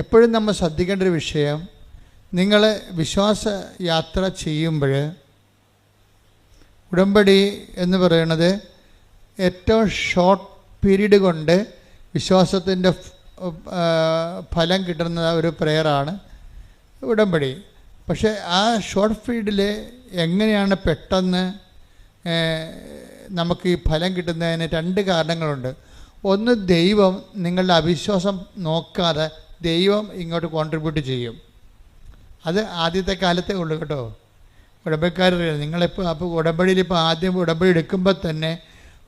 എപ്പോഴും നമ്മൾ ശ്രദ്ധിക്കേണ്ട ഒരു വിഷയം നിങ്ങൾ വിശ്വാസ യാത്ര ചെയ്യുമ്പോൾ ഉടമ്പടി എന്ന് പറയുന്നത് ഏറ്റവും ഷോർട്ട് പീരീഡ് കൊണ്ട് വിശ്വാസത്തിന്റെ ഫലം കിട്ടുന്ന ഒരു പ്രെയറാണ് ഉടമ്പടി. പക്ഷേ ആ ഷോർട്ട് പീരീഡിൽ എങ്ങനെയാണ് പെട്ടെന്ന് നമുക്ക് ഈ ഫലം കിട്ടുന്നതിന് രണ്ട് കാരണങ്ങളുണ്ട്. ഒന്ന് ദൈവം നിങ്ങളുടെ അവിശ്വാസം നോക്കാതെ ദൈവം ഇങ്ങോട്ട് കോൺട്രിബ്യൂട്ട് ചെയ്യും. അത് ആദ്യത്തെ കാലത്തേ ഉള്ളൂ കേട്ടോ. ഉടമ്പടിക്കാരറിയാം. നിങ്ങളിപ്പോൾ അപ്പോൾ ഉടമ്പടിയിൽ ഇപ്പോൾ ആദ്യം ഉടമ്പടി എടുക്കുമ്പോൾ തന്നെ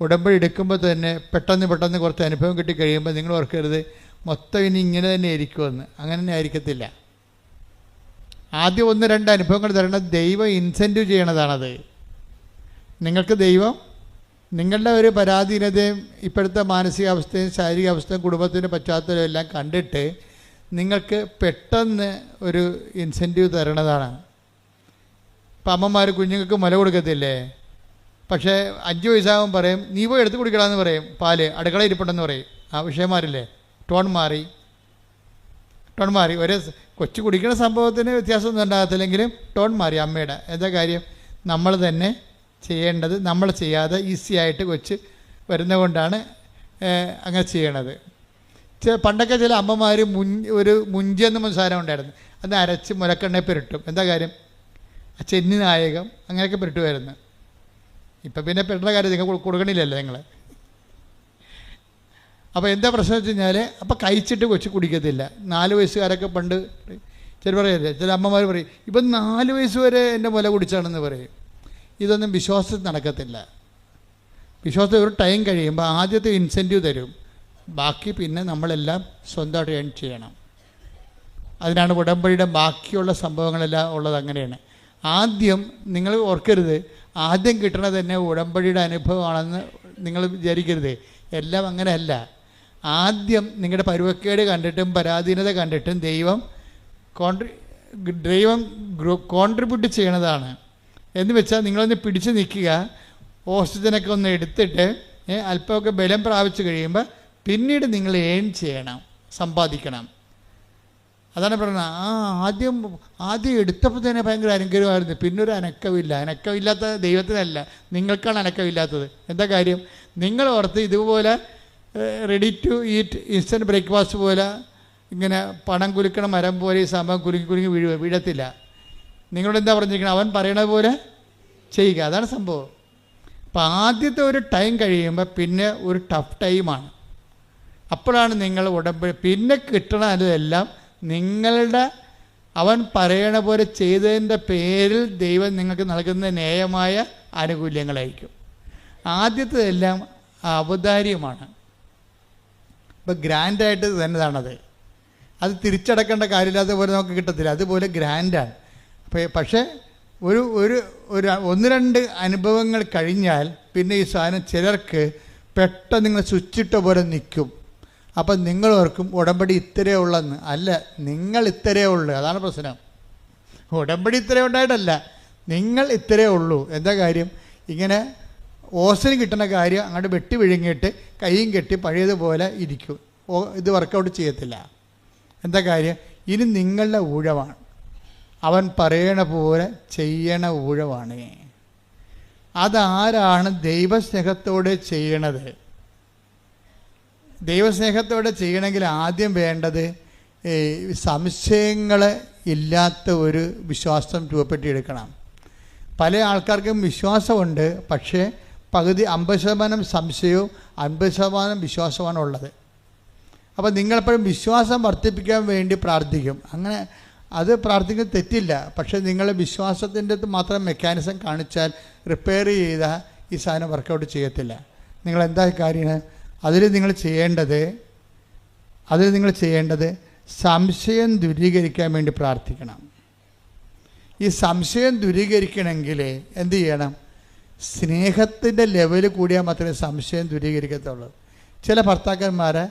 ഉടമ്പടി എടുക്കുമ്പോൾ തന്നെ പെട്ടെന്ന് പെട്ടെന്ന് കുറച്ച് അനുഭവം കിട്ടി കഴിയുമ്പോൾ നിങ്ങൾ ഓർക്കരുത് മൊത്തം ഇനി ഇങ്ങനെ തന്നെ ആയിരിക്കുമെന്ന്. അങ്ങനെ തന്നെ ആയിരിക്കത്തില്ല. ആദ്യം ഒന്ന് രണ്ട് അനുഭവങ്ങൾ തരണം. ദൈവം ഇൻസെന്റീവ് ചെയ്യണതാണത്. നിങ്ങൾക്ക് ദൈവം നിങ്ങളുടെ ഒരു പരാധീനതയും ഇപ്പോഴത്തെ മാനസികാവസ്ഥയും ശാരീരികാവസ്ഥയും കുടുംബത്തിന്റെ പശ്ചാത്തലവും എല്ലാം കണ്ടിട്ട് നിങ്ങൾക്ക് പെട്ടെന്ന് ഒരു ഇൻസെന്റീവ് തരണതാണ്. ഇപ്പം അമ്മമാർ കുഞ്ഞുങ്ങൾക്ക് മുല കൊടുക്കത്തില്ലേ? പക്ഷേ അഞ്ച് വയസ്സാകുമ്പോൾ പറയും നീ പോയി എടുത്ത് കുടിക്കണമെന്ന് പറയും. പാൽ അടുക്കള ഇരിപ്പുണ്ടെന്ന് പറയും. ആ വിഷയം മാറില്ലേ ടോൺ മാറി. ടോൺ മാറി. ഒരേ കൊച്ചു കുടിക്കുന്ന സംഭവത്തിന് വ്യത്യാസമൊന്നും ഉണ്ടാകത്തില്ലെങ്കിലും ടോൺ മാറി അമ്മയുടെ. എന്താ കാര്യം? നമ്മൾ തന്നെ ചെയ്യേണ്ടത് നമ്മൾ ചെയ്യാതെ ഈസി ആയിട്ട് കൊച്ച് വരുന്നതുകൊണ്ടാണ് അങ്ങനെ ചെയ്യണത്. പണ്ടൊക്കെ ചില അമ്മമാർ മുൻ ഒരു മുഞ്ചി എന്ന സാധനം ഉണ്ടായിരുന്നു. അത് അരച്ച് മുലക്കെണ്ണ പുരട്ടും. എന്താ കാര്യം? ആ ചെന്നി നായകം അങ്ങനെയൊക്കെ പുരട്ടുമായിരുന്നു. ഇപ്പം പിന്നെ പെടുന്ന കാര്യം നിങ്ങൾ കൊടു- കൊടുക്കണില്ലല്ലോ നിങ്ങൾ അപ്പോൾ എന്താ പ്രശ്നം വെച്ച് കഴിഞ്ഞാൽ അപ്പോൾ കഴിച്ചിട്ട് കൊച്ചു കുടിക്കത്തില്ല. നാല് വയസ്സുകാരൊക്കെ പണ്ട് ചില പറയല്ലേ ചില അമ്മമാർ പറയും ഇപ്പം നാല് വയസ്സ് വരെ എന്റെ മുല കുടിച്ചാണെന്ന് പറയും. ഇതൊന്നും വിശ്വാസത്തിൽ നടക്കത്തില്ല. വിശ്വാസത്തിൽ ഒരു ടൈം കഴിയുമ്പോൾ ആദ്യത്തെ ഇൻസെന്റീവ് തരും. ബാക്കി പിന്നെ നമ്മളെല്ലാം സ്വന്തമായിട്ട് ഏൺ ചെയ്യണം. അതിനാണ് ഉടമ്പടിയുടെ ബാക്കിയുള്ള സംഭവങ്ങളെല്ലാം ഉള്ളത് അങ്ങനെയാണ്. ആദ്യം നിങ്ങൾ ഓർക്കരുത് ആദ്യം കിട്ടണത് തന്നെ ഉടമ്പടിയുടെ അനുഭവമാണെന്ന് നിങ്ങൾ വിചാരിക്കരുത്. എല്ലാം അങ്ങനെയല്ല. ആദ്യം നിങ്ങളുടെ പരുവക്കേട് കണ്ടിട്ടും പരാധീനത കണ്ടിട്ടും ദൈവം കോൺട്രി ദൈവം കോൺട്രിബ്യൂട്ട് ചെയ്യണതാണ്. എന്ന് വെച്ചാൽ നിങ്ങളൊന്ന് പിടിച്ചു നിൽക്കുക ഓക്സിജനൊക്കെ ഒന്ന് എടുത്തിട്ട് അല്പമൊക്കെ ബലം പ്രാപിച്ചു കഴിയുമ്പോൾ പിന്നീട് നിങ്ങൾ ഏൺ ചെയ്യണം സമ്പാദിക്കണം. അതാണ് പറയുന്നത് ആ ആദ്യം ആദ്യം എടുത്തപ്പോൾ തന്നെ ഭയങ്കര അനുഗ്രഹമായിരുന്നു. പിന്നൊരു അനക്കമില്ല. അനക്കമില്ലാത്ത ദൈവത്തിനല്ല. നിങ്ങൾക്കാണ് അനക്കമില്ലാത്തത്. എന്താ കാര്യം? നിങ്ങൾ ഓർത്ത് ഇതുപോലെ ready to eat instant breakfast പോലെ ഇങ്ങനെ പണം കുലുക്കണ മരം പോലെ ഈ സംഭവം കുലുങ്ങി കുലുങ്ങി വീഴുക വീഴത്തില്ല. നിങ്ങളോട് എന്താ പറഞ്ഞിരിക്കണം? അവൻ പറയണ പോലെ ചെയ്യുക. അതാണ് സംഭവം. അപ്പം ആദ്യത്തെ ഒരു ടൈം കഴിയുമ്പോൾ പിന്നെ ഒരു ടഫ് ടൈമാണ് അപ്പോഴാണ് നിങ്ങൾ ഉടമ്പടി പിന്നെ കിട്ടണതെല്ലാം നിങ്ങളുടെ അവൻ പറയണ പോലെ ചെയ്തതിന്റെ പേരിൽ ദൈവം നിങ്ങൾക്ക് നൽകുന്ന ന്യായമായ ആനുകൂല്യങ്ങളായിരിക്കും. ആദ്യത്തേതെല്ലാം അവതാര്യമാണ് ഇപ്പം ഗ്രാൻഡായിട്ട് തന്നതാണത്. അത് തിരിച്ചടക്കേണ്ട കാര്യമില്ലാത്ത പോലെ നമുക്ക് കിട്ടത്തില്ല. അതുപോലെ ഗ്രാൻഡാണ്. അപ്പോൾ പക്ഷേ ഒരു ഒരു ഒരു ഒന്ന് രണ്ട് അനുഭവങ്ങൾ കഴിഞ്ഞാൽ പിന്നെ ഈ സാധനം ചിലർക്ക് പെട്ടെന്ന് നിങ്ങൾ സ്വിച്ചിട്ട പോലെ നിൽക്കും. അപ്പം നിങ്ങൾ ഓർക്കും ഉടമ്പടി ഇത്രയേ ഉള്ളെന്ന്. അല്ല നിങ്ങൾ ഇത്രയേ ഉള്ളൂ. അതാണ് പ്രശ്നം. ഉടമ്പടി ഇത്രയേ ഉണ്ടായിട്ടല്ല. നിങ്ങൾ ഇത്രയേ ഉള്ളൂ. എന്താ കാര്യം? ഇങ്ങനെ ഓസിന് കിട്ടുന്ന കാര്യം അങ്ങോട്ട് വെട്ടി വിഴുങ്ങിയിട്ട് കൈയും കെട്ടി പഴയതുപോലെ ഇരിക്കും. ഓ ഇത് വർക്കൗട്ട് ചെയ്യത്തില്ല. എന്താ കാര്യം? ഇനി നിങ്ങളുടെ ഊഴമാണ് അവൻ പറയണ പോലെ ചെയ്യണ ഊഴമാണ് അതാരാണ് ദൈവസ്നേഹത്തോടെ ചെയ്യണത്? ദൈവസ്നേഹത്തോടെ ചെയ്യണമെങ്കിൽ ആദ്യം വേണ്ടത് സംശയങ്ങൾ ഇല്ലാത്ത ഒരു വിശ്വാസം രൂപപ്പെട്ടിയെടുക്കണം. പല ആൾക്കാർക്കും വിശ്വാസമുണ്ട് പക്ഷേ പകുതി അമ്പത് ശതമാനം സംശയവും അൻപത് ശതമാനം വിശ്വാസമാണ് ഉള്ളത്. അപ്പോൾ നിങ്ങളെപ്പോഴും വിശ്വാസം വർദ്ധിപ്പിക്കാൻ വേണ്ടി പ്രാർത്ഥിക്കും. അങ്ങനെ അത് പ്രാർത്ഥിക്കുന്നത് തെറ്റില്ല. പക്ഷേ നിങ്ങൾ വിശ്വാസത്തിന്റെ മാത്രം മെക്കാനിസം കാണിച്ചാൽ റിപ്പയർ ചെയ്താൽ ഈ സാധനം വർക്കൗട്ട് ചെയ്യത്തില്ല. നിങ്ങൾ എന്താ കാര്യം അതിൽ നിങ്ങൾ ചെയ്യേണ്ടത് അതിൽ നിങ്ങൾ ചെയ്യേണ്ടത് സംശയം ദൂരീകരിക്കാൻ വേണ്ടി പ്രാർത്ഥിക്കണം. ഈ സംശയം ദൂരീകരിക്കണമെങ്കിൽ എന്തു ചെയ്യണം? സ്നേഹത്തിന്റെ ലെവൽ കൂടിയാൽ മാത്രമേ സംശയം ദൂരീകരിക്കത്തുള്ളൂ. ചില ഭർത്താക്കന്മാരെ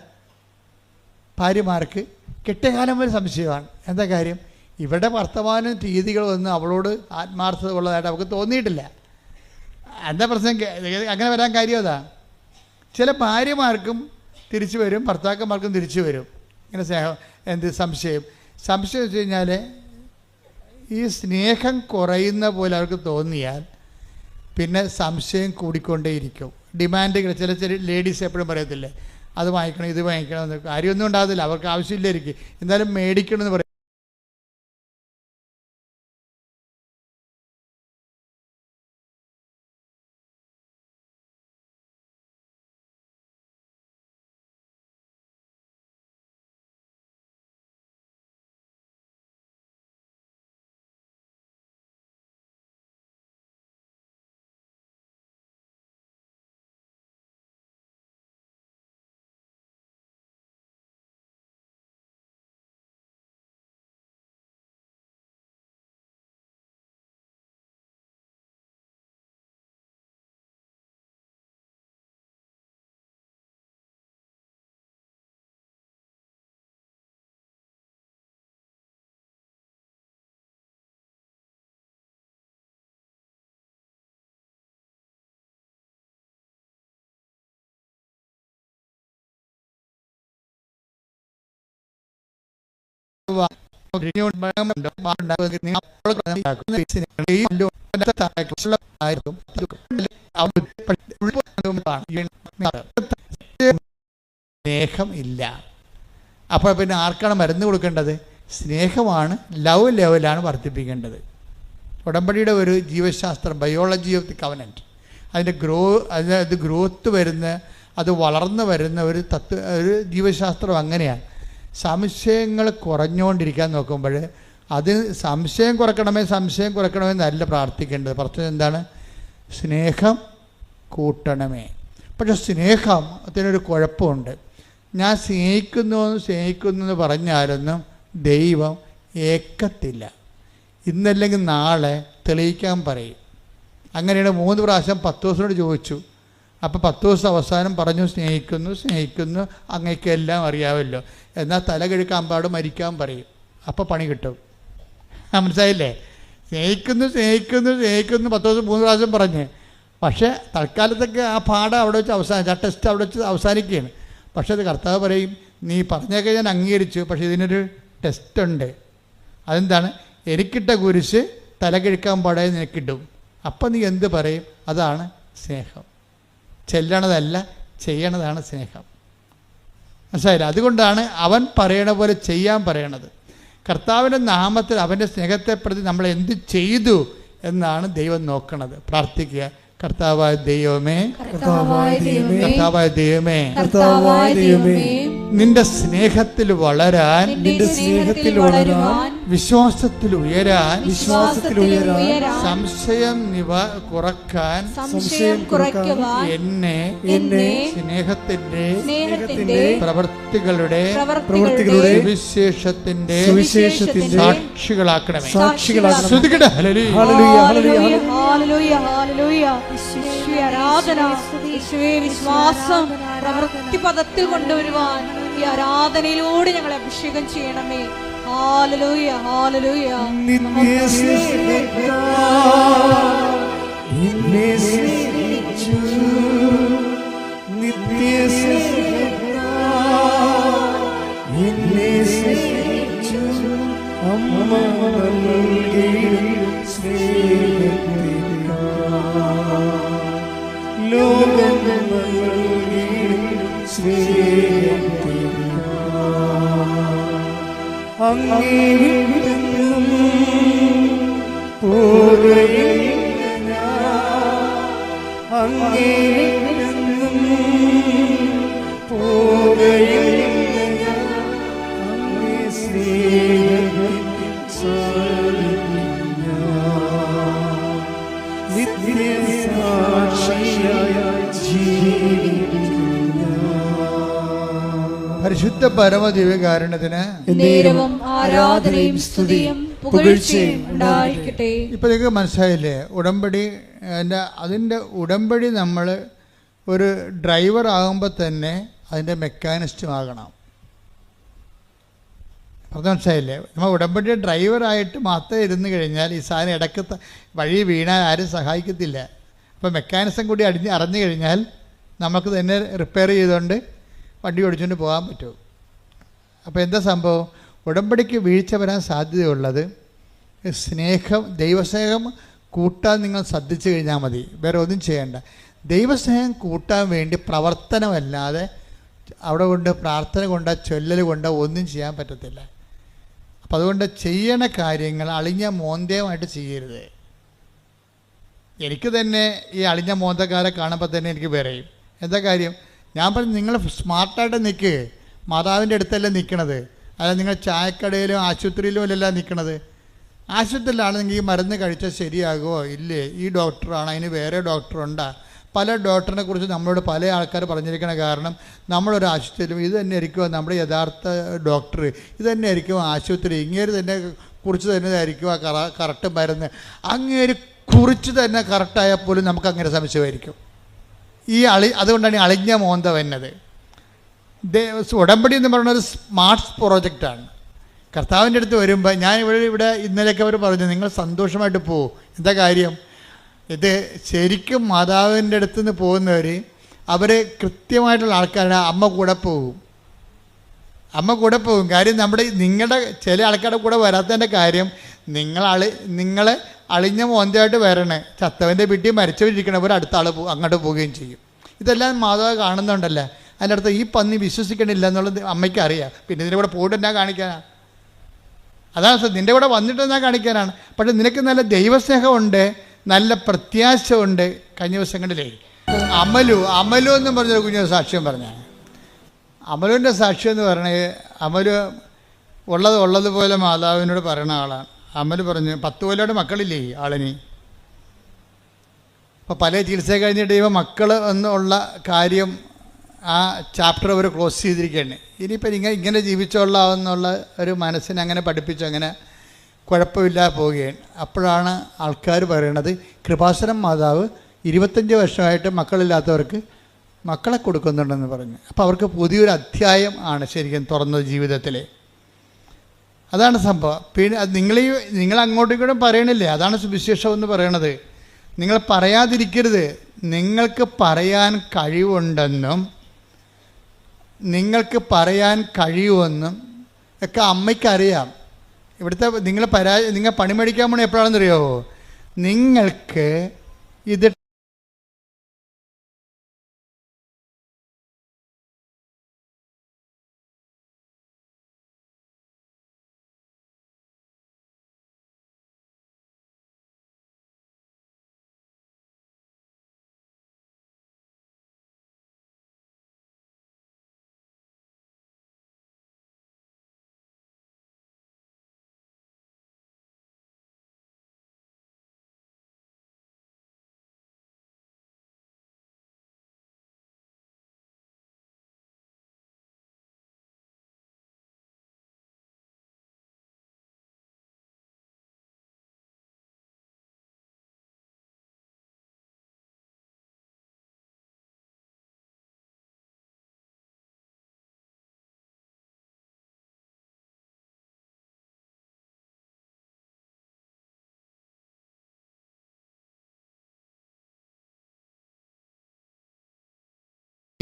ഭാര്യമാർക്ക് കെട്ടിയകാലം വരെ സംശയമാണ്. എന്താ കാര്യം? ഇവിടെ വർത്തമാനം രീതികളൊന്നും അവളോട് ആത്മാർത്ഥത ഉള്ളതായിട്ട് അവൾക്ക് തോന്നിയിട്ടില്ല. എന്താ പ്രശ്നം? അങ്ങനെ വരാൻ കാര്യം അതാ. ചില ഭാര്യമാർക്കും തിരിച്ചു വരും ഭർത്താക്കന്മാർക്കും തിരിച്ചു വരും. ഇങ്ങനെ സ്നേഹം എന്ത് സംശയം? സംശയം വെച്ച് കഴിഞ്ഞാൽ ഈ സ്നേഹം കുറയുന്ന പോലെ അവർക്ക് തോന്നിയാൽ പിന്നെ സംശയം കൂടിക്കൊണ്ടേയിരിക്കും. ഡിമാൻഡുകൾ ചില ചില ലേഡീസ് എപ്പോഴും പറയത്തില്ലേ അത് വാങ്ങിക്കണം ഇത് വാങ്ങിക്കണം എന്ന് കാര്യമൊന്നും ഉണ്ടാകത്തില്ല അവർക്ക് ആവശ്യമില്ലായിരിക്കും എന്നാലും മേടിക്കണം എന്ന് പറയും. സ്നേഹം ഇല്ല. അപ്പോൾ പിന്നെ ആർക്കാണ് മരുന്ന് കൊടുക്കേണ്ടത്? സ്നേഹമാണ് ലവ് ലെവലാണ് വർദ്ധിപ്പിക്കേണ്ടത്. ഉടമ്പടിയുടെ ഒരു ജീവശാസ്ത്രം ബയോളജി ഓഫ് ദി കവനന്റ് അതിന്റെ ഗ്രോ അതിന് അത് ഗ്രോത്ത് വരുന്ന അത് വളർന്നു വരുന്ന ഒരു തത്വ ഒരു ജീവശാസ്ത്രം അങ്ങനെയാണ്. സംശയങ്ങൾ കുറഞ്ഞുകൊണ്ടിരിക്കാൻ നോക്കുമ്പോൾ അത് സംശയം കുറക്കണമേ സംശയം കുറക്കണമേ നല്ല പ്രാർത്ഥിക്കേണ്ടത്. പ്രശ്നം എന്താണ്? സ്നേഹം കൂട്ടണമേ. പക്ഷെ സ്നേഹം അതിനൊരു കുഴപ്പമുണ്ട്. ഞാൻ സ്നേഹിക്കുന്നു എന്ന് സ്നേഹിക്കുന്നു എന്ന് പറഞ്ഞാലൊന്നും ദൈവം ഏക്കത്തില്ല. ഇന്നല്ലെങ്കിൽ നാളെ തെളിയിക്കാൻ പറയും. അങ്ങനെയാണ് മൂന്ന് പ്രാവശ്യം പത്ത് ദിവസത്തോട് ചോദിച്ചു. അപ്പോൾ പത്ത് ദിവസം അവസാനം പറഞ്ഞു സ്നേഹിക്കുന്നു സ്നേഹിക്കുന്നു അങ്ങേക്ക് എല്ലാം അറിയാമല്ലോ. എന്നാൽ തല കിഴക്കാൻ പാടും മരിക്കാൻ പറയും. അപ്പോൾ പണി കിട്ടും. ആ, മനസ്സിലായില്ലേ? സ്നേഹിക്കുന്നു സ്നേഹിക്കുന്നു സ്നേഹിക്കുന്നു. പത്ത് ദിവസം മൂന്ന് പ്രാവശ്യം പറഞ്ഞ്. പക്ഷേ തൽക്കാലത്തൊക്കെ ആ പാഠം അവിടെ വെച്ച് അവസാനം ആ ടെസ്റ്റ് അവിടെ വെച്ച് അവസാനിക്കുകയാണ്. പക്ഷേ അത് കർത്താവ് പറയും നീ പറഞ്ഞൊക്കെ ഞാൻ അംഗീകരിച്ചു. പക്ഷേ ഇതിനൊരു ടെസ്റ്റ് ഉണ്ട്. അതെന്താണ്? എനിക്കിട്ട കുരിശ് തലകിഴക്കാൻ പാടേ നിനക്കിടും. അപ്പം നീ എന്ത് പറയും? അതാണ് സ്നേഹം. ചെല്ലണതല്ല ചെയ്യണതാണ് സ്നേഹം. മനസ്സിലായില്ല? അതുകൊണ്ടാണ് അവൻ പറയണ പോലെ ചെയ്യാൻ പറയണത്. കർത്താവിന്റെ നാമത്തിൽ അവന്റെ സ്നേഹത്തെ പ്രതി നമ്മൾ എന്ത് ചെയ്തു എന്നാണ് ദൈവം നോക്കണത്. പ്രാർത്ഥിക്കുക. കർത്താവായ ദൈവമേ. കർത്താവായ ദൈവമേ. കർത്താവായ ദൈവമേ. നിന്റെ സ്നേഹത്തിൽ വളരാൻ നിന്റെ സ്നേഹത്തിൽ വളരാൻ വിശ്വാസത്തിൽ ഉയരാൻ വിശ്വാസത്തിൽ ഉയരാൻ സംശയം നിവ കുറയ്ക്കാൻ സംശയം കുറയ്ക്കുവാൻ എന്നെ എന്നെ സ്നേഹത്തിന്റെ സ്നേഹത്തിന്റെ പ്രവൃത്തികളുടെ പ്രവർത്തികളുടെ സുവിശേഷത്തിന്റെ സുവിശേഷത്തിന്റെ സാക്ഷികളാക്കണമേ. സാക്ഷികളാക്കണമേ. ശ്രുതികട. ഹല്ലേലൂയ. Hallelujah hallelujah. ആരാധന. വിശ്വാസം പ്രവൃത്തി പദത്തിൽ കൊണ്ടുവരുവാൻ ഈ ആരാധനയിലൂടെ ഞങ്ങളെ അഭിഷേകം ചെയ്യണമേ. ഹാലലൂയ ഹാലലൂയ ലോകം അങ്ങേയും പോകയില്ല അങ്ങേയും പോകയില്ല പരിശുദ്ധ പരമദിവ്യകാരണത്തിന് നേരവും ആരാധനയും സ്തുതിയും പുകഴ്ചയും ഉണ്ടായിരിക്കട്ടെ. ഇപ്പം നിങ്ങൾക്ക് മനസ്സിലായില്ലേ? ഉടമ്പടി എന്റെ അതിന്റെ ഉടമ്പടി നമ്മൾ ഒരു ഡ്രൈവർ ആകുമ്പോൾ തന്നെ അതിന്റെ മെക്കാനിസ്റ്റും ആകണം. പറഞ്ഞ മനസ്സിലായില്ലേ? നമ്മൾ ഉടമ്പടി ഡ്രൈവറായിട്ട് മാത്രം ഇരുന്ന് കഴിഞ്ഞാൽ ഈ സാധനം ഇടയ്ക്ക് വഴി വീണാൽ ആരും സഹായിക്കത്തില്ല. അപ്പോൾ മെക്കാനിസം കൂടി അടിഞ്ഞ് അറിഞ്ഞു കഴിഞ്ഞാൽ നമുക്ക് തന്നെ റിപ്പയർ ചെയ്തുകൊണ്ട് വണ്ടി ഓടിച്ചുകൊണ്ട് പോകാൻ പറ്റും. അപ്പോൾ എന്താ സംഭവം? ഉടമ്പടിക്ക് വീഴ്ച വരാൻ സാധ്യതയുള്ളത് സ്നേഹം ദൈവസ്നേഹം കൂട്ടാൻ നിങ്ങൾ ശ്രദ്ധിച്ചു കഴിഞ്ഞാൽ മതി. വേറെ ഒന്നും ചെയ്യേണ്ട. ദൈവസ്നേഹം കൂട്ടാൻ വേണ്ടി പ്രവർത്തനമല്ലാതെ അവിടെ കൊണ്ട് പ്രാർത്ഥന കൊണ്ട് ചൊല്ലൽ കൊണ്ട് ഒന്നും ചെയ്യാൻ പറ്റത്തില്ല. അപ്പം അതുകൊണ്ട് ചെയ്യണ കാര്യങ്ങൾ അളിഞ്ഞ മോന്തയമായിട്ട് ചെയ്യരുത്. എനിക്ക് തന്നെ ഈ അളിഞ്ഞ മോന്തക്കാരെ കാണുമ്പോൾ തന്നെ എനിക്ക് പറയും എന്താ കാര്യം? ഞാൻ പറഞ്ഞു നിങ്ങൾ സ്മാർട്ടായിട്ട് നിൽക്ക് മാതാവിന്റെ അടുത്തല്ലേ നിൽക്കണത്? അല്ല നിങ്ങൾ ചായക്കടയിലും ആശുപത്രിയിലും അല്ലല്ല നിൽക്കണത്? ആശുപത്രിയിലാണെങ്കിൽ ഈ മരുന്ന് കഴിച്ചാൽ ശരിയാകുമോ ഇല്ലേ ഈ ഡോക്ടറാണ്. അതിന് വേറെ ഡോക്ടറുണ്ടാ. പല ഡോക്ടറിനെ കുറിച്ച് നമ്മളോട് പല ആൾക്കാർ പറഞ്ഞിരിക്കണ കാരണം നമ്മളൊരു ആശുപത്രിയിലും ഇത് തന്നെ ആയിരിക്കും നമ്മുടെ യഥാർത്ഥ ഡോക്ടർ? ഇത് തന്നെ ആയിരിക്കും ആശുപത്രി? ഇങ്ങേര് തന്നെ കുറിച്ച് തന്നെ ആയിരിക്കും ആ കറ കറക്റ്റ് മരുന്ന്. അങ്ങേര് കുറിച്ച് തന്നെ കറക്റ്റായാൽ പോലും നമുക്ക് അങ്ങനെ സംശയമായിരിക്കും. ഈ അളി അതുകൊണ്ടാണ് ഈ അളിഞ്ഞ മോന്ത വന്നത്. ഉടമ്പടി എന്ന് പറയുന്നത് സ്മാർട്ട് പ്രോജക്റ്റാണ് കർത്താവിന്റെ അടുത്ത് വരുമ്പോൾ ഞാൻ ഇവിടെ ഇവിടെ ഇന്നലെയൊക്കെ അവർ പറഞ്ഞു നിങ്ങൾ സന്തോഷമായിട്ട് പോകും എന്താ കാര്യം? ഇത് ശരിക്കും മാതാവിന്റെ അടുത്ത് നിന്ന് പോകുന്നവർ അവർ കൃത്യമായിട്ടുള്ള ആൾക്കാരുടെ അമ്മ കൂടെ പോകും അമ്മ കൂടെ പോകും കാര്യം നമ്മുടെ നിങ്ങളുടെ ചില ആൾക്കാരുടെ കൂടെ വരാത്തതിന്റെ കാര്യം നിങ്ങൾ അളി നിങ്ങൾ അളിഞ്ഞ മോന്തയായിട്ട് വരണേ. ചത്തവന്റെ വീട്ടിൽ മരിച്ചവരിക്കണവർ അടുത്ത ആൾ അങ്ങോട്ട് പോവുകയും ചെയ്യും. ഇതെല്ലാം മാതാവ് കാണുന്നുണ്ടല്ലോ? അതിന്റെ അടുത്ത് ഈ പന്നി വിശ്വസിക്കണില്ല എന്നുള്ളത് അമ്മയ്ക്ക് അറിയാം പിന്നെ ഇതിന്റെ കൂടെ പോയിട്ട് എന്നാ കാണിക്കാനാണ് അതാണ് സത്യം. നിന്റെ കൂടെ വന്നിട്ട് എന്നാ കാണിക്കാനാണ്? പക്ഷെ നിനക്ക് നല്ല ദൈവസ്നേഹമുണ്ട് നല്ല പ്രത്യാശ ഉണ്ട് കഴിഞ്ഞ ദിവസങ്ങളിലേ. അമലു അമലു എന്നും പറഞ്ഞൊരു കുഞ്ഞു സാക്ഷ്യം പറഞ്ഞാണ് അമലുവിന്റെ സാക്ഷ്യം എന്ന് പറഞ്ഞത് അമലു ഉള്ളത് ഉള്ളതുപോലെ മാതാവിനോട് പറയുന്ന ആളാണ്. അമൽ പറഞ്ഞു പത്ത് കൊല്ലയുടെ മക്കളില്ലേ ആളിനി? അപ്പോൾ പല ചികിത്സ കഴിഞ്ഞിട്ട് ഇവ മക്കൾ എന്നുള്ള കാര്യം ആ ചാപ്റ്റർ അവർ ക്ലോസ് ചെയ്തിരിക്കുകയാണ്. ഇനിയിപ്പോൾ ഇങ്ങനെ ഇങ്ങനെ ജീവിച്ചോളാമെന്നുള്ള ഒരു മനസ്സിനെ അങ്ങനെ പഠിപ്പിച്ചു അങ്ങനെ കുഴപ്പമില്ലാതെ പോവുകയാണ്. അപ്പോഴാണ് ആൾക്കാർ പറയണത് കൃപാസനം മാതാവ് ഇരുപത്തഞ്ച് വർഷമായിട്ട് മക്കളില്ലാത്തവർക്ക് മക്കളെ കൊടുക്കുന്നുണ്ടെന്ന് പറഞ്ഞു. അപ്പോൾ അവർക്ക് പുതിയൊരു അധ്യായം ആണ് ശരിക്കും തുറന്നത് ജീവിതത്തിലെ. അതാണ് സംഭവം. പിന്നെ അത് നിങ്ങൾ അങ്ങോട്ടും ഇങ്ങോട്ടും പറയണില്ലേ? അതാണ് സുവിശേഷം എന്ന് പറയണത്. നിങ്ങൾ പറയാതിരിക്കരുത്. നിങ്ങൾക്ക് പറയാൻ കഴിവുണ്ടെന്നും നിങ്ങൾക്ക് പറയാൻ കഴിയുമെന്നും ഒക്കെ അമ്മയ്ക്കറിയാം. ഇവിടുത്തെ നിങ്ങൾ പരാ നിങ്ങൾ പണി മേടിക്കാൻ പോണ എപ്പോഴാണെന്ന് അറിയാമോ നിങ്ങൾക്ക് ഇത്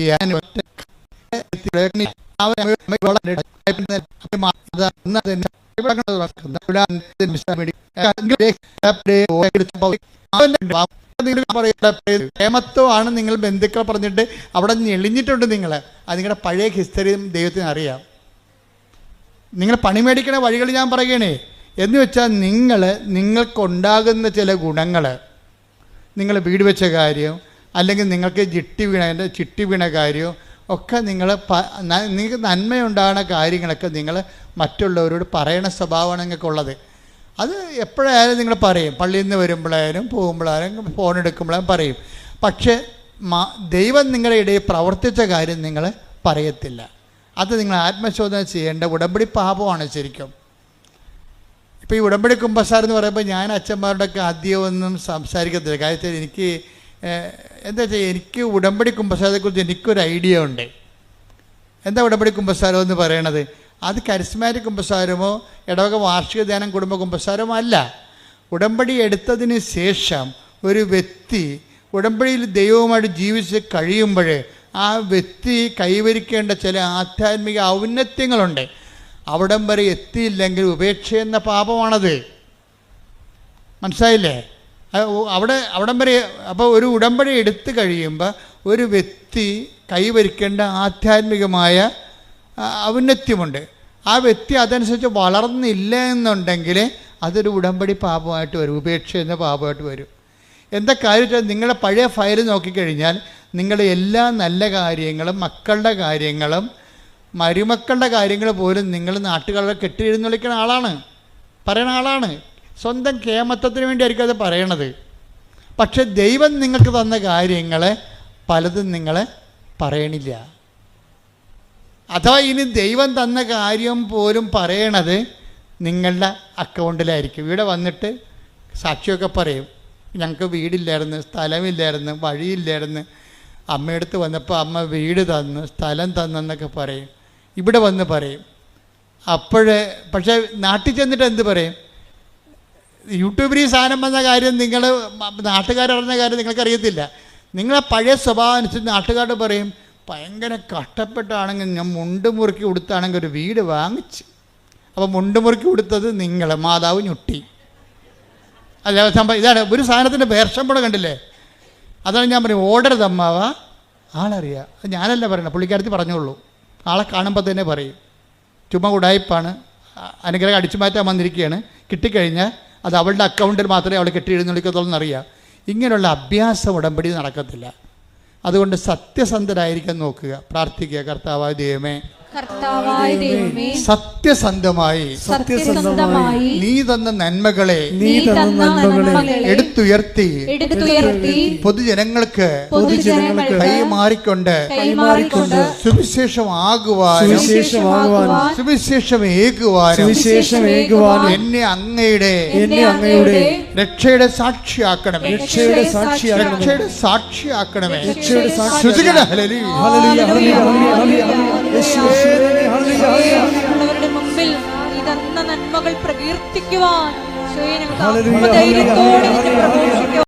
പ്രേമത്വമാണ് നിങ്ങൾ ബന്ധുക്കൾ പറഞ്ഞിട്ട് അവിടെ ഞെളിഞ്ഞിട്ടുണ്ട് നിങ്ങൾ. അത് നിങ്ങളുടെ പഴയ ഹിസ്റ്ററിയും ദൈവത്തിന് അറിയാം. നിങ്ങൾ പണി മേടിക്കണ വഴികൾ ഞാൻ പറയണേ എന്ന് വെച്ചാൽ നിങ്ങൾ നിങ്ങൾക്കുണ്ടാകുന്ന ചില ഗുണങ്ങൾ. നിങ്ങൾ വീട് വെച്ച കാര്യം അല്ലെങ്കിൽ നിങ്ങൾക്ക് ചിട്ടി വീണ ചിട്ടി വീണ കാര്യവും ഒക്കെ നിങ്ങൾ നിങ്ങൾക്ക് നന്മയുണ്ടാകുന്ന കാര്യങ്ങളൊക്കെ നിങ്ങൾ മറ്റുള്ളവരോട് പറയണ സ്വഭാവമാണ് നിങ്ങൾക്കുള്ളത്. അത് എപ്പോഴായാലും നിങ്ങൾ പറയും. പള്ളിയിൽ നിന്ന് വരുമ്പോഴായാലും പോകുമ്പോഴായാലും ഫോൺ എടുക്കുമ്പോഴായാലും പറയും. പക്ഷേ ദൈവം നിങ്ങളുടെ ഇടയിൽ പ്രവർത്തിച്ച കാര്യം നിങ്ങൾ പറയത്തില്ല. അത് നിങ്ങൾ ആത്മശോധന ചെയ്യേണ്ട ഉടമ്പടി പാപമാണ് ശരിക്കും. ഇപ്പോൾ ഈ ഉടമ്പടി കുമ്പസാർ എന്ന് പറയുമ്പോൾ ഞാൻ അച്ഛന്മാരുടെയൊക്കെ ആദ്യമൊന്നും സംസാരിക്കത്തില്ല. കാര്യത്തിൽ എനിക്ക് എന്താ വെച്ചാൽ എനിക്ക് ഉടമ്പടി കുമ്പസാരത്തെക്കുറിച്ച് എനിക്കൊരു ഐഡിയ ഉണ്ട്. എന്താ ഉടമ്പടി കുമ്പസാരം എന്ന് പറയണത്? അത് കരിസ്മാറ്റിക് കുമ്പസാരമോ ഇടവക വാർഷിക ധ്യാനം കുടുംബ കുമ്പസാരമോ അല്ല. ഉടമ്പടി എടുത്തതിന് ശേഷം ഒരു വ്യക്തി ഉടമ്പടിയിൽ ദൈവവുമായിട്ട് ജീവിച്ച് കഴിയുമ്പോൾ ആ വ്യക്തി കൈവരിക്കേണ്ട ചില ആധ്യാത്മിക ഔന്നത്യങ്ങളുണ്ട്. അവിടം വരെ എത്തിയില്ലെങ്കിൽ ഉപേക്ഷ എന്ന പാപമാണത്. മനസ്സിലായില്ലേ? അവിടെ അവിടം വരെ അപ്പോൾ ഒരു ഉടമ്പടി എടുത്തു കഴിയുമ്പോൾ ഒരു വ്യക്തി കൈവരിക്കേണ്ട ആധ്യാത്മികമായ ഔന്നത്യമുണ്ട്. ആ വ്യക്തി അതനുസരിച്ച് വളർന്നില്ല എന്നുണ്ടെങ്കിൽ അതൊരു ഉടമ്പടി പാപമായിട്ട് വരും ഉപേക്ഷ എന്ന പാപമായിട്ട് വരും. എന്താ കാര്യം നിങ്ങളുടെ പഴയ ഫയൽ നോക്കിക്കഴിഞ്ഞാൽ നിങ്ങളുടെ എല്ലാ നല്ല കാര്യങ്ങളും മക്കളുടെ കാര്യങ്ങളും മരുമക്കളുടെ കാര്യങ്ങൾ പോലും നിങ്ങൾ നാട്ടുകാരെ കെട്ടിയെഴുന്നള്ളിക്കുന്ന ആളാണ്. പറയുന്ന ആളാണ്. സ്വന്തം കേമത്വത്തിന് വേണ്ടിയായിരിക്കും അത് പറയണത്. പക്ഷെ ദൈവം നിങ്ങൾക്ക് തന്ന കാര്യങ്ങളെ പലതും നിങ്ങളെ പറയണില്ല. അഥവാ ഇനി ദൈവം തന്ന കാര്യം പോലും പറയണത് നിങ്ങളുടെ അക്കൗണ്ടിലായിരിക്കും. ഇവിടെ വന്നിട്ട് സാക്ഷിയൊക്കെ പറയും ഞങ്ങൾക്ക് വീടില്ലായിരുന്നു സ്ഥലമില്ലായിരുന്നു വഴിയില്ലായിരുന്നു. അമ്മയടുത്ത് വന്നപ്പോൾ അമ്മ വീട് തന്നു സ്ഥലം തന്നെന്നൊക്കെ പറയും. ഇവിടെ വന്ന് പറയും. അപ്പോഴേ പക്ഷേ നാട്ടിൽ ചെന്നിട്ട് എന്ത് പറയും? യൂട്യൂബിൽ ഈ സാധനം വന്ന കാര്യം നിങ്ങൾ നാട്ടുകാരറിഞ്ഞ കാര്യം നിങ്ങൾക്കറിയത്തില്ല. നിങ്ങളെ പഴയ സ്വഭാവം അനുസരിച്ച് നാട്ടുകാരോട് പറയും ഭയങ്കര കഷ്ടപ്പെട്ടാണെങ്കിൽ ഞാൻ മുണ്ട് മുറുക്കി കൊടുത്താണെങ്കിൽ ഒരു വീട് വാങ്ങിച്ച്. അപ്പോൾ മുണ്ട് മുറുക്കി കൊടുത്തത് നിങ്ങൾ മാതാവ് ഞൊട്ടി. അല്ല സംഭവം ഇതാണ് ഒരു സാധനത്തിന്റെ വേർഷം കൂടെ കണ്ടില്ലേ? അതാണ് ഞാൻ പറയും ഓർഡർ തമ്മാവ ആളറിയാം. അത് ഞാനല്ല പറയണത് പുള്ളിക്കാരത്തി പറഞ്ഞോളൂ. ആളെ കാണുമ്പോൾ തന്നെ പറയും. ചുമ്മാ ഉടായ്പാണ് അനുഗ്രഹം അടിച്ചു മാറ്റാൻ വന്നിരിക്കുകയാണ്. കിട്ടിക്കഴിഞ്ഞാൽ അത് അവളുടെ അക്കൗണ്ടിൽ മാത്രമേ അവൾ കെട്ടി എഴുന്നള്ളിക്കത്തുള്ളൂ എന്നറിയാം ഇങ്ങനെയുള്ള അഭ്യാസം ഉടമ്പടി നടക്കത്തില്ല. അതുകൊണ്ട് സത്യസന്ധരായിരിക്കാൻ നോക്കുക. പ്രാർത്ഥിക്കുക. കർത്താവായ ദൈവമേ സത്യസന്ധമായി സത്യസന്ധമായി നീ തന്ന നന്മകളെ നീ തന്ന നന്മകളെ എടുത്തുയർത്തി എടുത്തുയർത്തി പൊതുജനങ്ങൾക്ക് പൊതുജനങ്ങൾക്ക് കൈമാറിക്കൊണ്ട് കൈമാറിക്കൊണ്ട് സുവിശേഷമാകുവാനും സുവിശേഷമാകുവാനും സുവിശേഷം ഏകുവാനും ഏകുവാൻ എന്നെ അങ്ങയുടെ എന്നെ അങ്ങയുടെ രക്ഷയുടെ സാക്ഷിയാക്കണമേ. രക്ഷയുടെ സാക്ഷിയാക്കണം രക്ഷയുടെ സാക്ഷിയാക്കണമേ. രക്ഷയുടെ സാക്ഷി ശ്രുതികട ഹല്ലേലൂയ. Hallelujah hallelujah hallelujah. മറ്റുള്ളവരുടെ മുമ്പിൽ ഈ തന്ന നന്മകൾ പ്രകീർത്തിക്കുവാൻ ധൈര്യത്തോടെ ഞങ്ങൾക്ക്